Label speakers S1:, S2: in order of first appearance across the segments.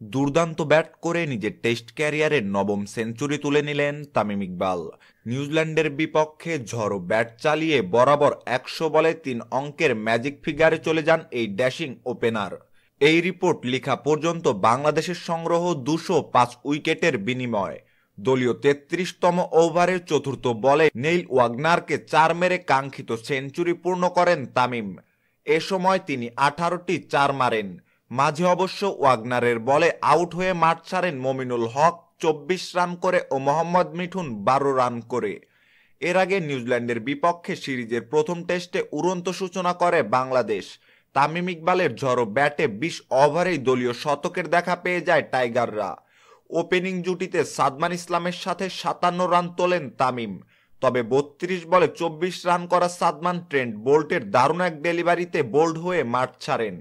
S1: দুর্দান্ত ব্যাট করে নিজের টেস্ট ক্যারিয়ারের নবম সেঞ্চুরি তুলে নিলেন তামিম ইকবাল। নিউজিল্যান্ডের বিপক্ষে ঝড়ো ব্যাট চালিয়ে বরাবর একশো বলে তিন অঙ্কের ম্যাজিক ফিগারে চলে যান এই ড্যাশিং ওপেনার। এই রিপোর্ট লেখা পর্যন্ত বাংলাদেশের সংগ্রহ দুশো পাঁচ উইকেটের বিনিময়। দলীয় তেত্রিশতম ওভারের চতুর্থ বলে নেইল ওয়াগনারকে চার মেরে কাঙ্ক্ষিত সেঞ্চুরি পূর্ণ করেন তামিম। এ সময় তিনি আঠারোটি চার মারেন। মাঝে অবশ্য ওয়াগনারের বলে আউট হয়ে মাঠ ছাড়েন মমিনুল হক, চব্বিশ রান করে ও মোহাম্মদ মিঠুন বারো রান করে। এর আগে নিউজিল্যান্ডের বিপক্ষে সিরিজের প্রথম টেস্টে উড়ন্ত সূচনা করে বাংলাদেশ। তামিম ইকবালের ঝড়ো ব্যাটে বিশ ওভারেই দলীয় শতকের দেখা পেয়ে যায় টাইগাররা। ওপেনিং জুটিতে সাদমান ইসলামের সাথে সাতান্ন রান তোলেন তামিম। তবে বত্রিশ বলে চব্বিশ রান করা সাদমান ট্রেন্ট বোল্টের দারুণ এক ডেলিভারিতে বোল্ড হয়ে মাঠ ছাড়েন।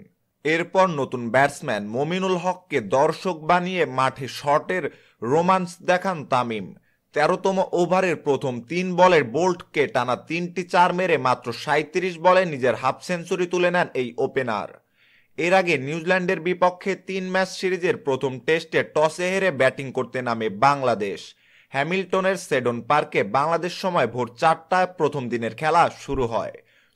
S1: এরপর নতুন ব্যাটসম্যান মমিনুল হককে দর্শক বানিয়ে মাঠে শটের রোমান্স দেখান তামিম। তেরোতম ওভারের প্রথম তিন বলের বোল্টকে টানা তিনটি চার মেরে মাত্র সাঁত্রিশ বলে নিজের হাফ সেঞ্চুরি তুলে নেন এই ওপেনার। এর আগে নিউজিল্যান্ডের বিপক্ষে তিন ম্যাচ সিরিজের প্রথম টেস্টে টসে হেরে ব্যাটিং করতে নামে বাংলাদেশ। হ্যামিল্টনের সেডন পার্কে বাংলাদেশ সময় ভোর চারটায় প্রথম দিনের খেলা শুরু হয়।